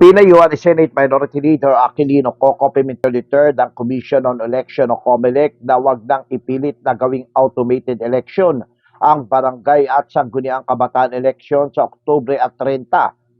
Pinayuhan ni Senate Minority Leader Aquilino Coco Pimentel III ang Commission on Election o COMELEC na wag nang ipilit na gawing automated election ang barangay at sangguniang kabataan election sa Oktubre at 30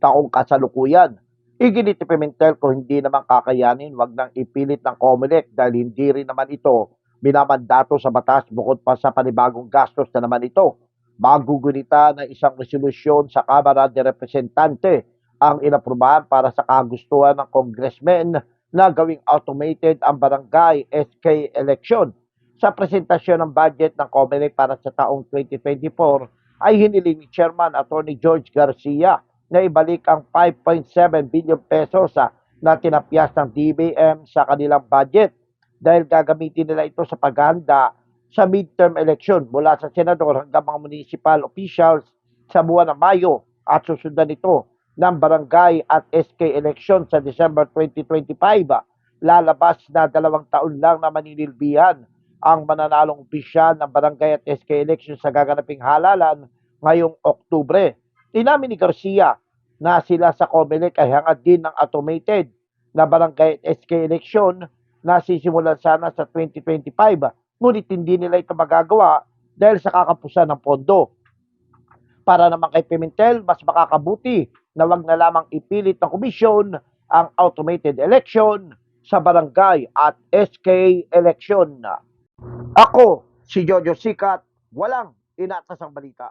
taong kasalukuyan. Iginit ni Pimentel kung hindi naman kakayanin, wag nang ipilit ng COMELEC dahil hindi rin naman ito minamandato sa batas bukod pa sa panibagong gastos na naman ito. Magugunita na isang resolusyon sa Kamara de Representante ang inaprubahan para sa kagustuhan ng congressmen na gawing automated ang barangay SK election. Sa presentasyon ng budget ng COMELEC para sa taong 2024 ay hiniling ni Chairman Attorney George Garcia na ibalik ang 5.7 billion pesos na tinapyas ng DBM sa kanilang budget dahil gagamitin nila ito sa paghahanda sa midterm election mula sa senador hanggang mga municipal officials sa buwan ng Mayo at susundan ito ng barangay at SK election sa December 2025. Lalabas na dalawang taon lang na maninilbihan ang mananalong opisyal ng barangay at SK election sa gaganaping halalan ngayong Oktubre. Inamin ni Garcia na sila sa COMELEC ay hangad din ng automated na barangay at SK election na sisimulan sana sa 2025. Ngunit hindi nila ito magagawa dahil sa kakapusan ng pondo. Para naman kay Pimentel, mas makakabuti na wag na lamang ipilit ng komisyon ang automated election sa barangay at SK election. Ako, si Jojo Sikat, walang inatasang balita.